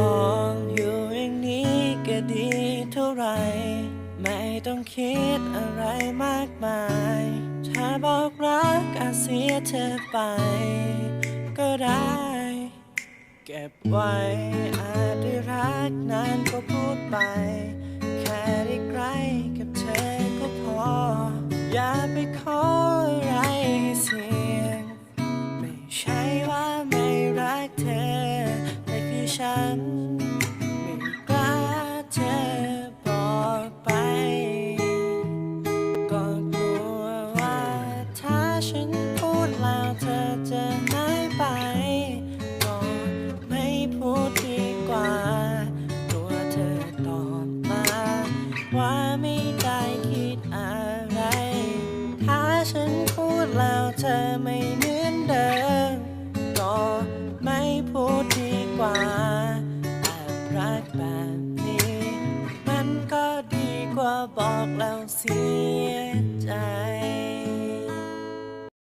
มองอยู่อย่างนี้ก็ดีเท่าไร ไม่ต้องคิดอะไรมากมาย ถ้าบอกรักอาเสียเธอไป ก็ได้ เก็บไว้อาจได้รักนานก็พูดไป แค่ได้ใกล้ ฉัน ไม่กล้าเธอบอกไป ก็กลัวว่าถ้าฉันพูดแล้วเธอจะหายไป ก็ไม่พูดดีกว่า ตัวเธอตอบมา ว่าไม่ได้คิดอะไร ถ้าฉันพูดแล้วเธอไม่เหมือนเดิม ว่าบอกแล้วเสียใจ